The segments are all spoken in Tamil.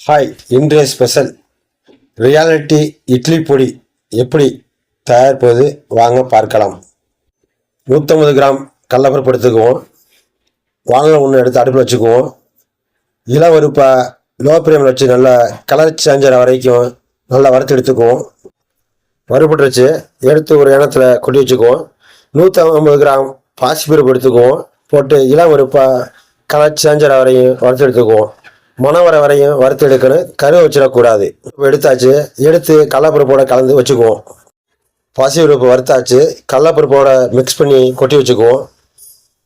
ஹாய் இன்றைய ஸ்பெஷல் ரியாலிட்டி இட்லி பொடி எப்படி தயாரிப்பது? வாங்க பார்க்கலாம். நூற்றம்பது கிராம் கடலப்பருப்பு எடுத்துக்குவோம். வாங்கின ஒன்று எடுத்து அடுப்பில் வச்சுக்குவோம். இளவருப்பை லோ ஃப்ளேமில் வச்சு நல்லா கலர் சேஞ்சர் வரைக்கும் நல்லா வறுத்து எடுத்துக்குவோம். வறுபட்டுருச்சு. எடுத்து ஒரு இனத்தில் கொட்டி வச்சுக்குவோம். நூற்றி ஐம்பது கிராம் பாசிப்பருப்பு எடுத்துக்குவோம். போட்டு இளம் வறுப்பை கலர் சேஞ்சர் வரையும் வறுத்து எடுத்துக்குவோம். மனவர வர வரையும் வறுத்து எடுக்கணும். கரு வச்சிடக்கூடாது. எடுத்தாச்சு. எடுத்து கடலப்பருப்போட கலந்து வச்சுக்குவோம். பாசிப்பருப்பு வறுத்தாச்சு. கடலப்பருப்போட மிக்ஸ் பண்ணி கொட்டி வச்சுக்குவோம்.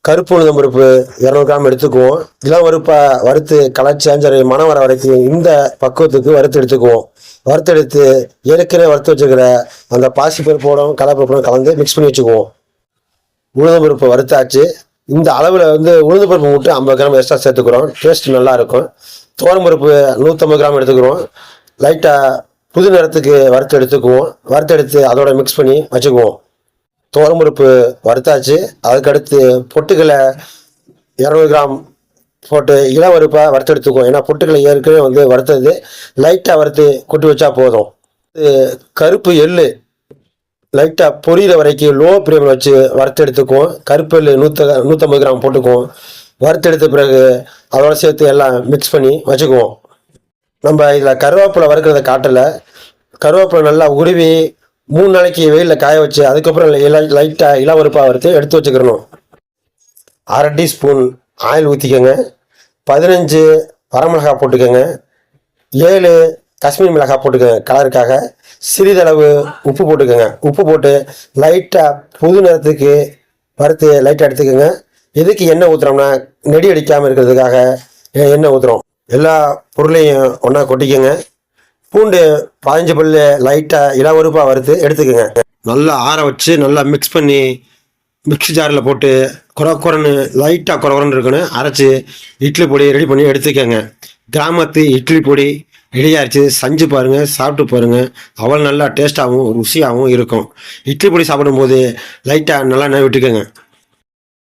கருப்பு உளுந்தம் பருப்பு இரநூறு கிராம் எடுத்துக்குவோம். இளம் பருப்பை வறுத்து கலச்சாஞ்சரை சேஞ்சர் வர வரைக்கும் இந்த பக்குவத்துக்கு வறுத்து எடுத்துக்குவோம். வறுத்து எடுத்து ஏற்கனவே வறுத்து வச்சுக்கிற அந்த பாசிப்பருப்போடும் கடலப்பருப்போடும் கலந்து மிக்ஸ் பண்ணி வச்சுக்குவோம். உளுந்தம் பருப்பு வறுத்தாச்சு. இந்த அளவில் வந்து உளுந்து பருப்பு மட்டும் ஐம்பது கிராம் எக்ஸ்ட்ரா சேர்த்துக்கிறோம். டேஸ்ட் நல்லா துவரம்பருப்பு துவரம் நூற்றம்பது கிராம் எடுத்துக்கிறோம் லைட்டாக புது நிறத்துக்கு வறுத்து எடுத்துக்குவோம். வறுத்து எடுத்து அதோட மிக்ஸ் பண்ணி வச்சுக்குவோம். துவரம்பருப்பு வறுத்தாச்சு. அதுக்கடுத்து பொட்டுக்களை இரநூறு கிராம் போட்டு இளம் வறுப்பை வறுத்து எடுத்துக்குவோம். ஏன்னா பொட்டுக்களை ஏற்கனவே வந்து வறுத்தது. லைட்டாக வறுத்து கொட்டி வச்சா போதும். இது கருப்பு எள்ளு. லைட்டாக பொரியிற வரைக்கும் லோ ஃப்ளேமில் வச்சு வறுத்து எடுத்துக்குவோம். கருப்பு எள்ளு நூற்ற நூற்றம்பது கிராம் போட்டுக்குவோம். வறுத்து எடுத்த பிறகு அதோட சேர்த்து எல்லாம் மிக்ஸ் பண்ணி வச்சுக்குவோம். நம்ம இதில் கருவேப்பிலை வறுக்கிறத காட்டில். கருவேப்பிலை நல்லா உருவி மூணு நாளைக்கு வெயிலில் காய வச்சு அதுக்கப்புறம் லைட்டாக இளவருப்பாக வறுத்து எடுத்து வச்சுக்கிறணும். அரை டீஸ்பூன் ஆயில் ஊற்றிக்கோங்க பதினஞ்சு வரமிளகாய் போட்டுக்கோங்க. ஏழு காஷ்மீர் மிளகாய் போட்டுக்கோங்க கலருக்காக. சிறிதளவு உப்பு போட்டுக்கோங்க. உப்பு போட்டு லைட்டாக புது நிறத்துக்கு வறுத்து லைட்டாக எடுத்துக்கோங்க. எதுக்கு எண்ணெய் ஊற்றுறோம்னா நெடி அடிக்காமல் இருக்கிறதுக்காக எண்ணெய் ஊற்றுறோம் எல்லா பொருளையும் ஒன்றா கொட்டிக்கோங்க. பூண்டு பதினஞ்சு பல்லு லைட்டாக இளவருப்பாக வறுத்து எடுத்துக்கோங்க. நல்லா ஆற வச்சு நல்லா மிக்ஸ் பண்ணி மிக்ஸி ஜாரில் போட்டு குறை குறைன்னு லைட்டாக குறை குறைன்னு இருக்கணும். அரைச்சி இட்லி பொடி ரெடி பண்ணி எடுத்துக்கோங்க. கிராமத்து இட்லி பொடி ரெடியாகிடுச்சு செஞ்சு பாருங்கள் சாப்பிட்டு பாருங்கள் அவ்வளோ நல்லா டேஸ்ட்டாகவும் ருசியாகவும் இருக்கும். இட்லி பொடி சாப்பிடும்போது லைட்டாக நல்லா நெய் விட்டுக்கோங்க.